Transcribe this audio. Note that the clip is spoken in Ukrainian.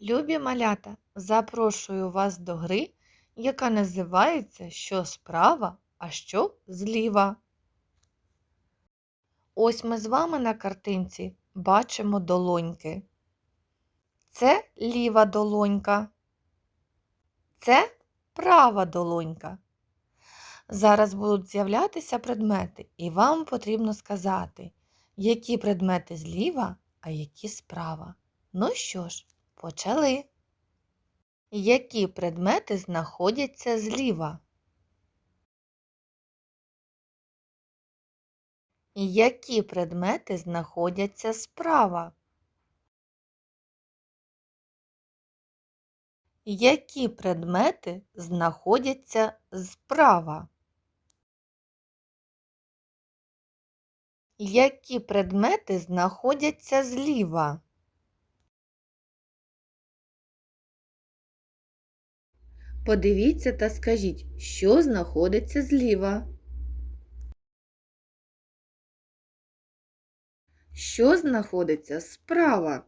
Любі малята, запрошую вас до гри, яка називається Що справа, а що зліва. Ось ми з вами на картинці бачимо долоньки. Це ліва долонька. Це права долонька. Зараз будуть з'являтися предмети, і вам потрібно сказати, які предмети зліва, а які справа. Ну що ж, почали. Які предмети знаходяться зліва? Які предмети знаходяться справа? Які предмети знаходяться справа? Які предмети знаходяться зліва? Подивіться та скажіть, що знаходиться зліва? Що знаходиться справа?